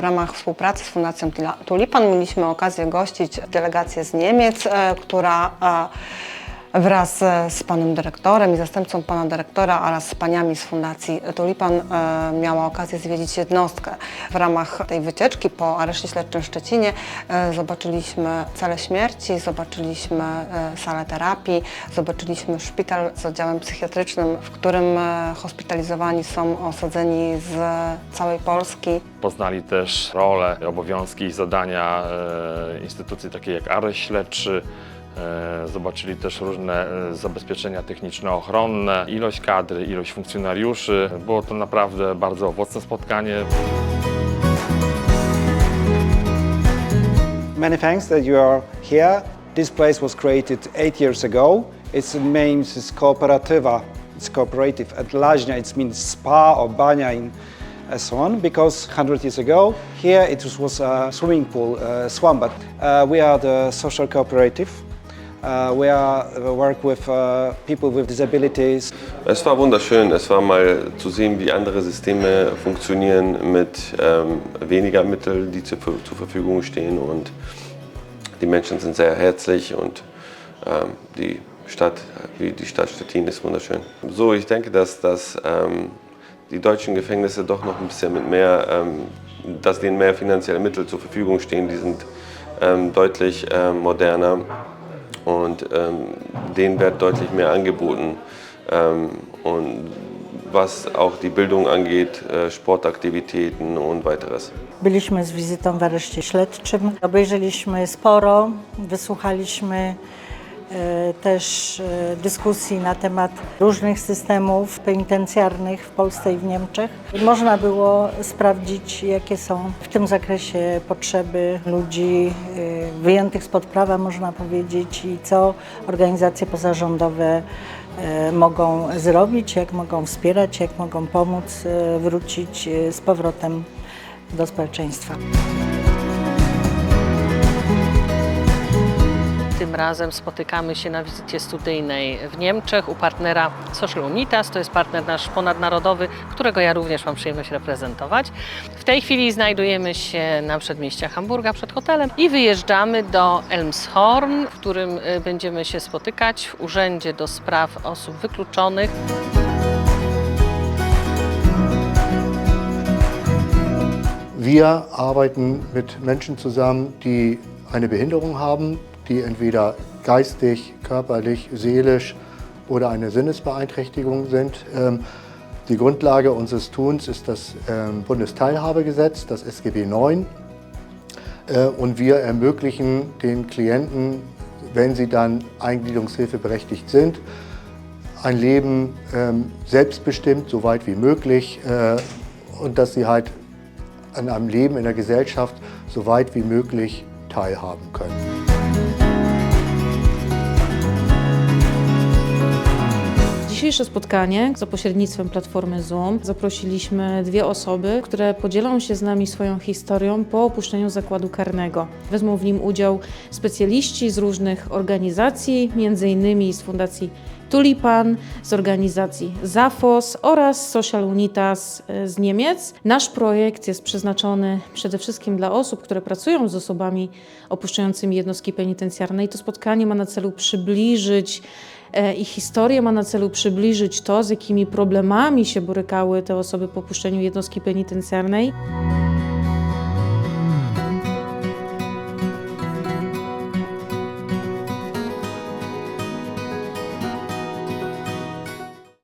ramach współpracy z Fundacją Tulipan mieliśmy okazję gościć delegację z Niemiec, e, która e, wraz e, z panem dyrektorem i zastępcą pana dyrektora oraz z paniami z Fundacji Tulipan e, miała okazję zwiedzić jednostkę. W ramach tej wycieczki po areszcie śledczym w Szczecinie e, zobaczyliśmy cele śmierci, zobaczyliśmy salę terapii, zobaczyliśmy szpital z oddziałem psychiatrycznym, w którym hospitalizowani są osadzeni z całej Polski. Poznali też rolę, obowiązki i zadania instytucji takiej jak areszt śledczy. E, Zobaczyli też różne e, zabezpieczenia techniczno-ochronne, ilość kadry, ilość funkcjonariuszy. Było to naprawdę bardzo owocne spotkanie. Many thanks that you are here. This place was created eight years ago. Its name is Cooperativa. It's cooperative. At Lajna it means spa or banya in so on because 100 years ago here it was- a swimming pool, uh, swamp. But uh, we are the social cooperative. Uh, we are uh, work with uh, people with disabilities, Es war wunderschön. Es war mal zu sehen, wie andere Systeme funktionieren mit ähm, weniger Mitteln, die zur, zur Verfügung stehen. Und die Menschen sind sehr herzlich und ähm, die Stadt, wie die Stadt Stettin ist wunderschön. So, ich denke, dass, dass ähm, die deutschen Gefängnisse doch noch ein bisschen mit mehr, ähm, dass denen mehr finanzielle Mittel zur Verfügung stehen. Die sind ähm, deutlich ähm, moderner und ähm, denen wird deutlich mehr angeboten. Ähm, und was auch die Bildung angeht, äh, Sportaktivitäten und weiteres. Byliśmy z wizytą w areszcie śledczym. Obejrzeliśmy sporo, wysłuchaliśmy też e, dyskusji na temat różnych systemów penitencjarnych w Polsce i w Niemczech. Można było sprawdzić, jakie są w tym zakresie potrzeby ludzi e, wyjętych spod prawa, można powiedzieć, i co organizacje pozarządowe e, mogą zrobić, jak mogą wspierać, jak mogą pomóc e, wrócić e, z powrotem do społeczeństwa. Tym razem spotykamy się na wizycie studyjnej w Niemczech u partnera Social Unitas. To jest partner nasz ponadnarodowy, którego ja również mam przyjemność reprezentować. W tej chwili znajdujemy się na przedmieściach Hamburga przed hotelem i wyjeżdżamy do Elmshorn, w którym y, będziemy się spotykać w Urzędzie do Spraw Osób Wykluczonych. Wir arbeiten mit Menschen zusammen, die eine Behinderung haben, die entweder geistig, körperlich, seelisch oder eine Sinnesbeeinträchtigung sind. Ähm, Die Grundlage unseres Tuns ist das ähm, Bundesteilhabegesetz, das SGB IX. Äh, Und wir ermöglichen den Klienten, wenn sie dann Eingliederungshilfe berechtigt sind, ein Leben ähm, selbstbestimmt, so weit wie möglich, äh, und dass sie halt an einem Leben in der Gesellschaft so weit wie möglich teilhaben können. Dzisiejsze spotkanie za pośrednictwem platformy Zoom zaprosiliśmy dwie osoby, które podzielą się z nami swoją historią po opuszczeniu zakładu karnego. Wezmą w nim udział specjaliści z różnych organizacji, m.in. z Fundacji Tulipan, z organizacji ZAFOS oraz Social Unitas e, z Niemiec. Nasz projekt jest przeznaczony przede wszystkim dla osób, które pracują z osobami opuszczającymi jednostki penitencjarne i to spotkanie ma na celu przybliżyć ich historię, ma na celu przybliżyć to, z jakimi problemami się borykały te osoby po opuszczeniu jednostki penitencjarnej.